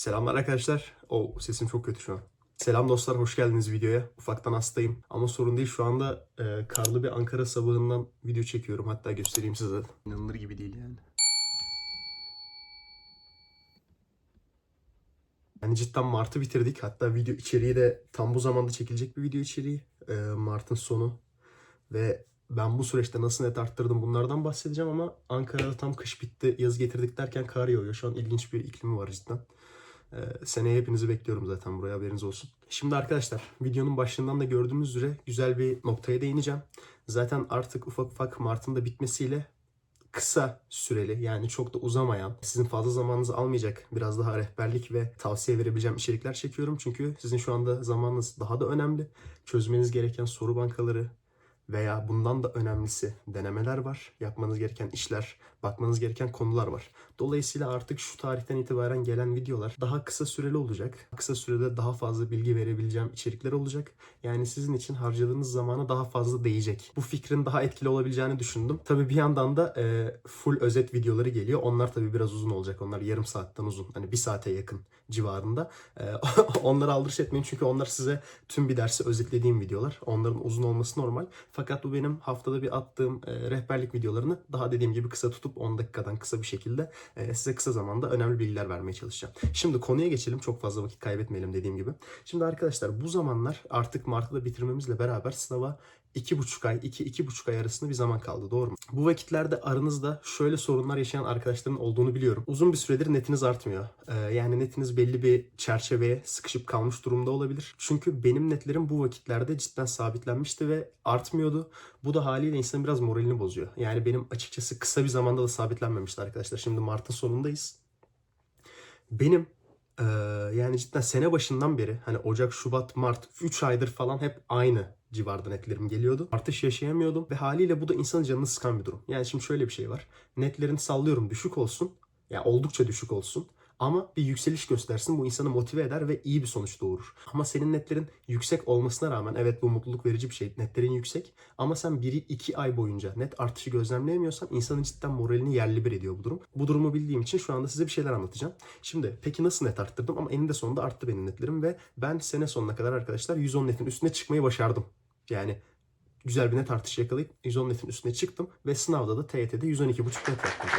Selamlar arkadaşlar. O sesim çok kötü şu an. Selam dostlar, hoş geldiniz videoya. Ufaktan hastayım ama sorun değil. Şu anda e, karlı bir Ankara sabahından video çekiyorum. Hatta göstereyim size. İnanılır gibi değil yani. Yani cidden Mart'ı bitirdik. Hatta video içeriği de tam bu zamanda çekilecek bir video içeriği. E, Mart'ın sonu. Ve ben bu süreçte nasıl net arttırdım bunlardan bahsedeceğim ama Ankara'da tam kış bitti, yaz getirdik derken kar yağıyor. Şu an ilginç bir iklimi var cidden. Ee, seneye hepinizi bekliyorum zaten buraya haberiniz olsun. Şimdi arkadaşlar videonun başından da gördüğünüz üzere güzel bir noktaya değineceğim. Zaten artık ufak ufak Mart'ın da bitmesiyle kısa süreli yani çok da uzamayan, sizin fazla zamanınızı almayacak biraz daha rehberlik ve tavsiye verebileceğim içerikler çekiyorum. Çünkü sizin şu anda zamanınız daha da önemli. Çözmeniz gereken soru bankaları, veya bundan da önemlisi denemeler var. Yapmanız gereken işler, bakmanız gereken konular var. Dolayısıyla artık şu tarihten itibaren gelen videolar daha kısa süreli olacak. Kısa sürede daha fazla bilgi verebileceğim içerikler olacak. Yani sizin için harcadığınız zamana daha fazla değecek. Bu fikrin daha etkili olabileceğini düşündüm. Tabii bir yandan da e, full özet videoları geliyor. Onlar tabii biraz uzun olacak. Onlar yarım saatten uzun. Hani bir saate yakın civarında. E, onları aldırış etmeyin çünkü onlar size tüm bir dersi özetlediğim videolar. Onların uzun olması normal. Fakat bu benim haftada bir attığım e, rehberlik videolarını daha dediğim gibi kısa tutup 10 dakikadan kısa bir şekilde size kısa zamanda önemli bilgiler vermeye çalışacağım. Şimdi konuya geçelim. Çok fazla vakit kaybetmeyelim dediğim gibi. Şimdi arkadaşlar bu zamanlar artık Mart'ta bitirmemizle beraber sınava iki buçuk ay, iki, iki buçuk ay arasında bir zaman kaldı doğru mu? Bu vakitlerde aranızda şöyle sorunlar yaşayan arkadaşların olduğunu biliyorum. Uzun bir süredir netiniz artmıyor. Ee, yani netiniz belli bir çerçeveye sıkışıp kalmış durumda olabilir. Çünkü benim netlerim bu vakitlerde cidden sabitlenmişti ve artmıyordu. Bu da haliyle insanın biraz moralini bozuyor. Yani benim açıkçası kısa bir zamanda da sabitlenmemişti arkadaşlar. Şimdi Mart'ın sonundayız. Benim ee, yani cidden sene başından beri hani Ocak, Şubat, Mart 3 aydır falan hep aynı civarda netlerim geliyordu. Artış yaşayamıyordum ve haliyle bu da insanın canını sıkan bir durum. Yani şimdi şöyle bir şey var. Netlerin sallıyorum düşük olsun. Ya yani oldukça düşük olsun. Ama bir yükseliş göstersin bu insanı motive eder ve iyi bir sonuç doğurur. Ama senin netlerin yüksek olmasına rağmen evet bu mutluluk verici bir şey. Netlerin yüksek ama sen 1-2 ay boyunca net artışı gözlemleyemiyorsan insanın cidden moralini yerli bir ediyor bu durum. Bu durumu bildiğim için şu anda size bir şeyler anlatacağım. Şimdi peki nasıl net arttırdım ama eninde sonunda arttı benim netlerim ve ben sene sonuna kadar arkadaşlar 110 netin üstüne çıkmayı başardım. Yani güzel bir net artış yakalayıp 110 netin üstüne çıktım ve sınavda da TYT'de 112,5 net yaptım.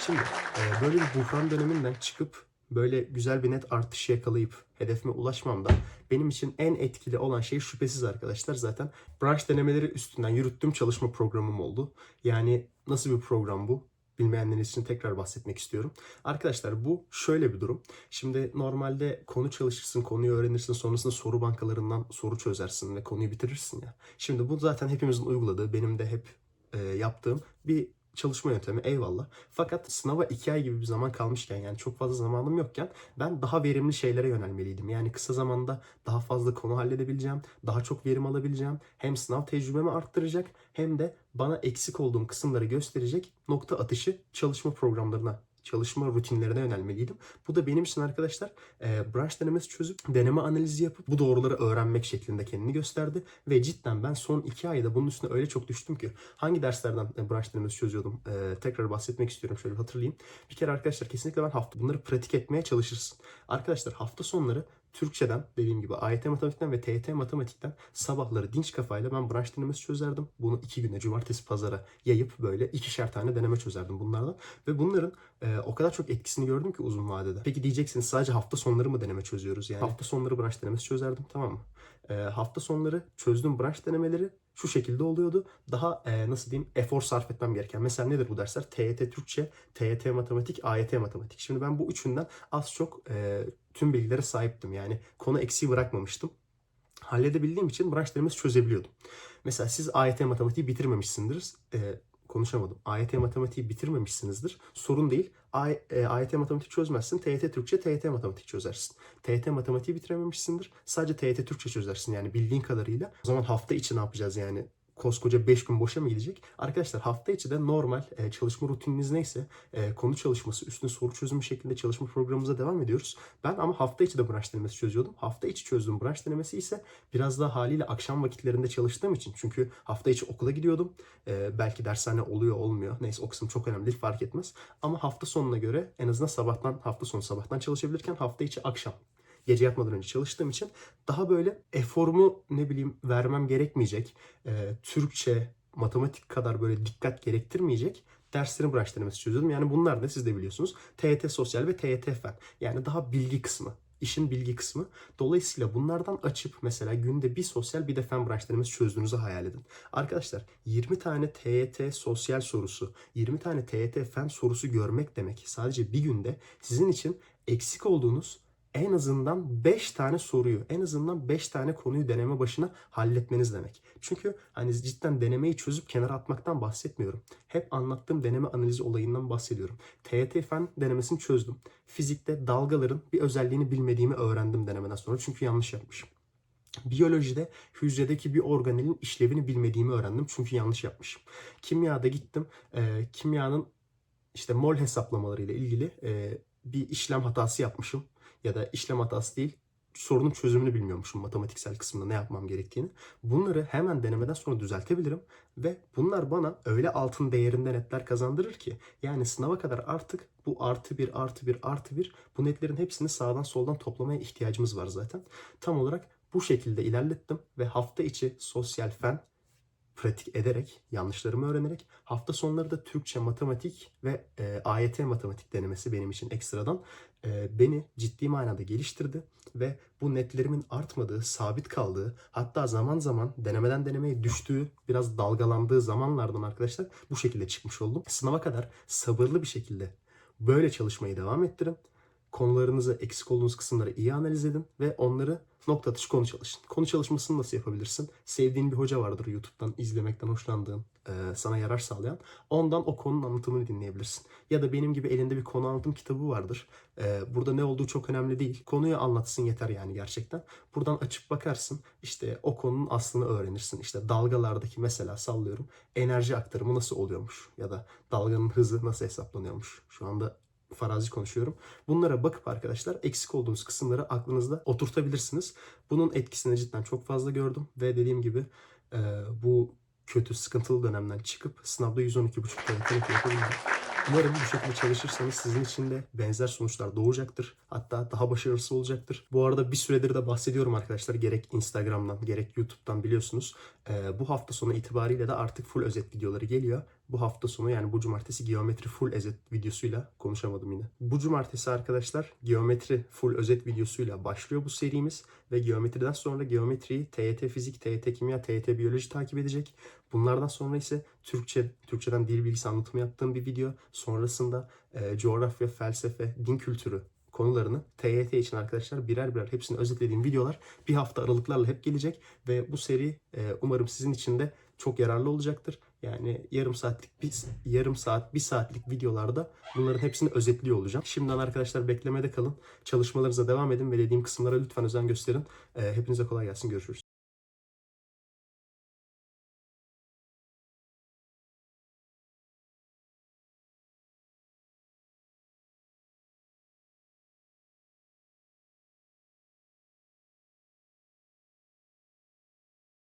Şimdi e, böyle bir buhran döneminden çıkıp böyle güzel bir net artış yakalayıp hedefime ulaşmamda benim için en etkili olan şey şüphesiz arkadaşlar zaten branş denemeleri üstünden yürüttüğüm çalışma programım oldu. Yani nasıl bir program bu? Bilmeyenleriniz için tekrar bahsetmek istiyorum. Arkadaşlar bu şöyle bir durum. Şimdi normalde konu çalışırsın, konuyu öğrenirsin, sonrasında soru bankalarından soru çözersin ve konuyu bitirirsin ya. Şimdi bu zaten hepimizin uyguladığı, benim de hep e, yaptığım bir çalışma yöntemi eyvallah. Fakat sınava iki ay gibi bir zaman kalmışken yani çok fazla zamanım yokken ben daha verimli şeylere yönelmeliydim. Yani kısa zamanda daha fazla konu halledebileceğim, daha çok verim alabileceğim. Hem sınav tecrübemi arttıracak hem de bana eksik olduğum kısımları gösterecek nokta atışı çalışma programlarına çalışma rutinlerine yönelmeliydim. Bu da benim için arkadaşlar e, branş denemesi çözüp deneme analizi yapıp bu doğruları öğrenmek şeklinde kendini gösterdi. Ve cidden ben son iki ayda bunun üstüne öyle çok düştüm ki hangi derslerden e, branş denemesi çözüyordum e, tekrar bahsetmek istiyorum şöyle hatırlayayım. Bir kere arkadaşlar kesinlikle ben hafta bunları pratik etmeye çalışırsın. Arkadaşlar hafta sonları Türkçeden dediğim gibi AYT matematikten ve TYT matematikten sabahları dinç kafayla ben branş denemesi çözerdim. Bunu iki güne cumartesi pazara yayıp böyle ikişer tane deneme çözerdim bunlardan. Ve bunların e, o kadar çok etkisini gördüm ki uzun vadede. Peki diyeceksiniz sadece hafta sonları mı deneme çözüyoruz yani? Hafta sonları branş denemesi çözerdim tamam mı? E, hafta sonları çözdüğüm branş denemeleri şu şekilde oluyordu. Daha e, nasıl diyeyim efor sarf etmem gereken. Mesela nedir bu dersler? TYT Türkçe, TYT Matematik, AYT Matematik. Şimdi ben bu üçünden az çok e, tüm bilgilere sahiptim. Yani konu eksiği bırakmamıştım. Halledebildiğim için branş çözebiliyordum. Mesela siz AYT Matematiği bitirmemişsindir. E, konuşamadım. AYT matematiği bitirmemişsinizdir. Sorun değil. AY, e, AYT matematik çözmezsin. TYT Türkçe, TYT matematik çözersin. TYT matematiği bitirememişsindir. Sadece TYT Türkçe çözersin yani bildiğin kadarıyla. O zaman hafta içi ne yapacağız yani? Koskoca 5 gün boşa mı gidecek? Arkadaşlar hafta içi de normal e, çalışma rutininiz neyse e, konu çalışması, üstüne soru çözümü şeklinde çalışma programımıza devam ediyoruz. Ben ama hafta içi de branş denemesi çözüyordum. Hafta içi çözdüğüm branş denemesi ise biraz daha haliyle akşam vakitlerinde çalıştığım için. Çünkü hafta içi okula gidiyordum. E, belki dershane oluyor olmuyor. Neyse o kısım çok önemli değil fark etmez. Ama hafta sonuna göre en azından sabahtan hafta sonu sabahtan çalışabilirken hafta içi akşam gece yatmadan önce çalıştığım için daha böyle eforumu ne bileyim vermem gerekmeyecek. e, Türkçe, matematik kadar böyle dikkat gerektirmeyecek derslerin branş denemesi çözüyordum. Yani bunlar da siz de biliyorsunuz. TYT Sosyal ve TYT Fen. Yani daha bilgi kısmı. işin bilgi kısmı. Dolayısıyla bunlardan açıp mesela günde bir sosyal bir de fen branş denemesi çözdüğünüzü hayal edin. Arkadaşlar 20 tane TYT sosyal sorusu, 20 tane TYT fen sorusu görmek demek sadece bir günde sizin için eksik olduğunuz en azından 5 tane soruyu, en azından 5 tane konuyu deneme başına halletmeniz demek. Çünkü hani cidden denemeyi çözüp kenara atmaktan bahsetmiyorum. Hep anlattığım deneme analizi olayından bahsediyorum. TYT fen denemesini çözdüm. Fizikte dalgaların bir özelliğini bilmediğimi öğrendim denemeden sonra çünkü yanlış yapmışım. Biyolojide hücredeki bir organelin işlevini bilmediğimi öğrendim çünkü yanlış yapmışım. Kimyada gittim. e, kimyanın işte mol hesaplamaları ile ilgili e, bir işlem hatası yapmışım. Ya da işlem hatası değil, sorunun çözümünü bilmiyormuşum matematiksel kısmında ne yapmam gerektiğini. Bunları hemen denemeden sonra düzeltebilirim ve bunlar bana öyle altın değerinde netler kazandırır ki yani sınava kadar artık bu artı bir artı bir artı bir bu netlerin hepsini sağdan soldan toplamaya ihtiyacımız var zaten. Tam olarak bu şekilde ilerlettim ve hafta içi sosyal fen pratik ederek, yanlışlarımı öğrenerek hafta sonları da Türkçe, matematik ve e, AYT matematik denemesi benim için ekstradan e, beni ciddi manada geliştirdi ve bu netlerimin artmadığı, sabit kaldığı, hatta zaman zaman denemeden denemeye düştüğü, biraz dalgalandığı zamanlardan arkadaşlar bu şekilde çıkmış oldum. Sınava kadar sabırlı bir şekilde böyle çalışmayı devam ettirin. Konularınızı, eksik olduğunuz kısımları iyi analiz edin ve onları nokta atışı konu çalışın. Konu çalışmasını nasıl yapabilirsin? Sevdiğin bir hoca vardır YouTube'dan izlemekten hoşlandığın, sana yarar sağlayan. Ondan o konunun anlatımını dinleyebilirsin. Ya da benim gibi elinde bir konu anlatım kitabı vardır. Burada ne olduğu çok önemli değil. Konuyu anlatsın yeter yani gerçekten. Buradan açıp bakarsın. İşte o konunun aslını öğrenirsin. İşte dalgalardaki mesela sallıyorum. Enerji aktarımı nasıl oluyormuş? Ya da dalganın hızı nasıl hesaplanıyormuş? Şu anda farazi konuşuyorum. Bunlara bakıp arkadaşlar eksik olduğunuz kısımları aklınızda oturtabilirsiniz. Bunun etkisini cidden çok fazla gördüm ve dediğim gibi e, bu kötü sıkıntılı dönemden çıkıp sınavda 112.5 tane yapabildim. Umarım bu şekilde çalışırsanız sizin için de benzer sonuçlar doğacaktır. Hatta daha başarılısı olacaktır. Bu arada bir süredir de bahsediyorum arkadaşlar. Gerek Instagram'dan gerek YouTube'dan biliyorsunuz. Ee, bu hafta sonu itibariyle de artık full özet videoları geliyor. Bu hafta sonu yani bu cumartesi geometri full özet videosuyla konuşamadım yine. Bu cumartesi arkadaşlar geometri full özet videosuyla başlıyor bu serimiz. Ve geometriden sonra geometriyi TYT fizik, TYT kimya, TYT biyoloji takip edecek. Bunlardan sonra ise Türkçe, Türkçeden dil bilgisi anlatımı yaptığım bir video. Sonrasında e, coğrafya, felsefe, din kültürü konularını TYT için arkadaşlar birer birer hepsini özetlediğim videolar bir hafta aralıklarla hep gelecek ve bu seri e, umarım sizin için de çok yararlı olacaktır. Yani yarım saatlik bir yarım saat, bir saatlik videolarda bunların hepsini özetliyor olacağım. Şimdiden arkadaşlar beklemede kalın. Çalışmalarınıza devam edin ve dediğim kısımlara lütfen özen gösterin. E, hepinize kolay gelsin. Görüşürüz.